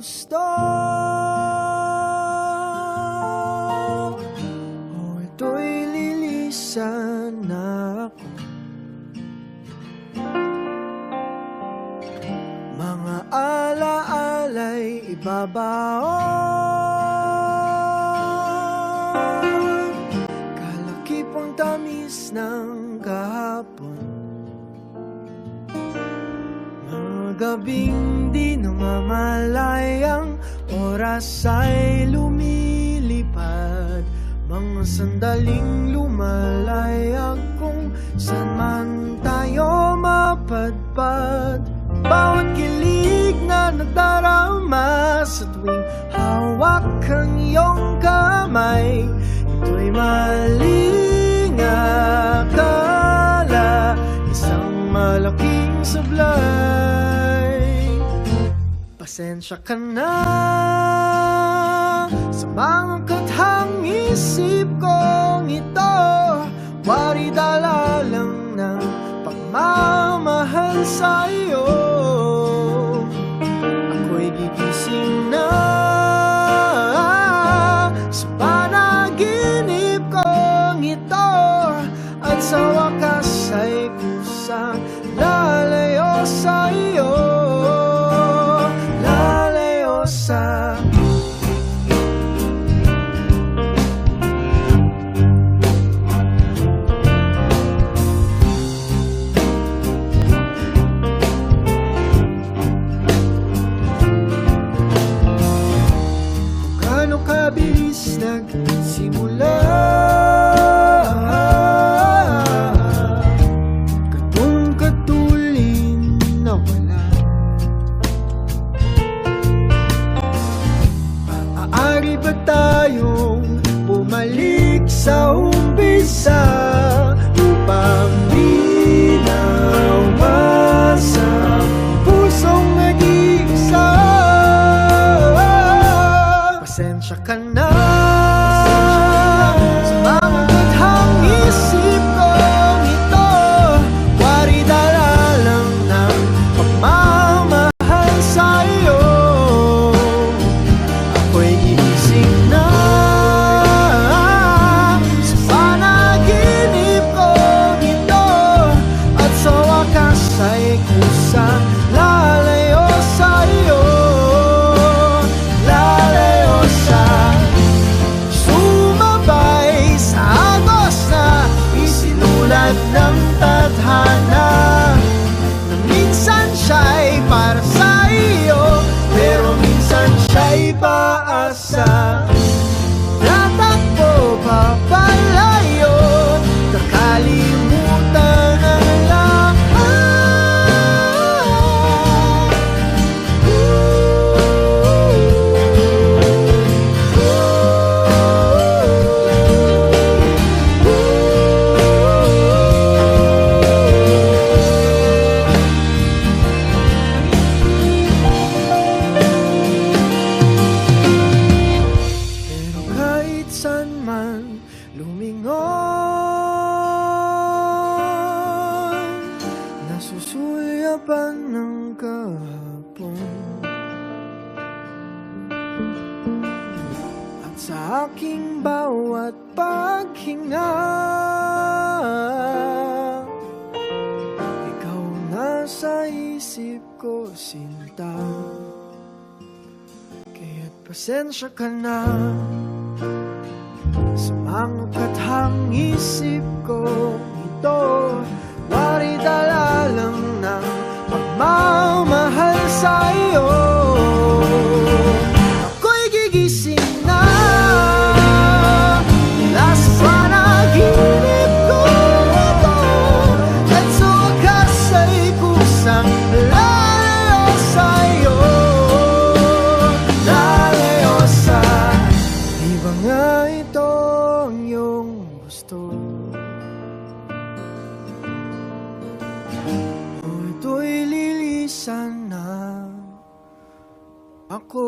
gusto? O ito'y lilisan na ako. Mga alaala'y ibabaon. Kalakipang tamis ng kahapon. Mga gabing di namamalayang Oras ay lumilipad. Mga sandaling lumalayag Kung saan man tayo mapadpad. Bawat kilig na nadarama Sa tuwing hawak ang iyong kamay Ito'y maling Pasensya ka na. Sa mga kathang isip kong ito Wari dala lang ng pagmamahal sa'yo объясняк зимой. Pasensya ka na lumingon. Nasusulyapan ng kahapon. At sa aking bawat paghinga Ikaw nasa isip ko sinta. Kaya't pasensya ka na Sa mga kathang isip ko ito Wari dala lang ng pagmamahal sa'yo. Ako'y gigising na Mula sa panaginip ko At sa wakas ay kusang lalayo sa Di ba nga ito ang iyong gusto? O ito'y lilisan na ako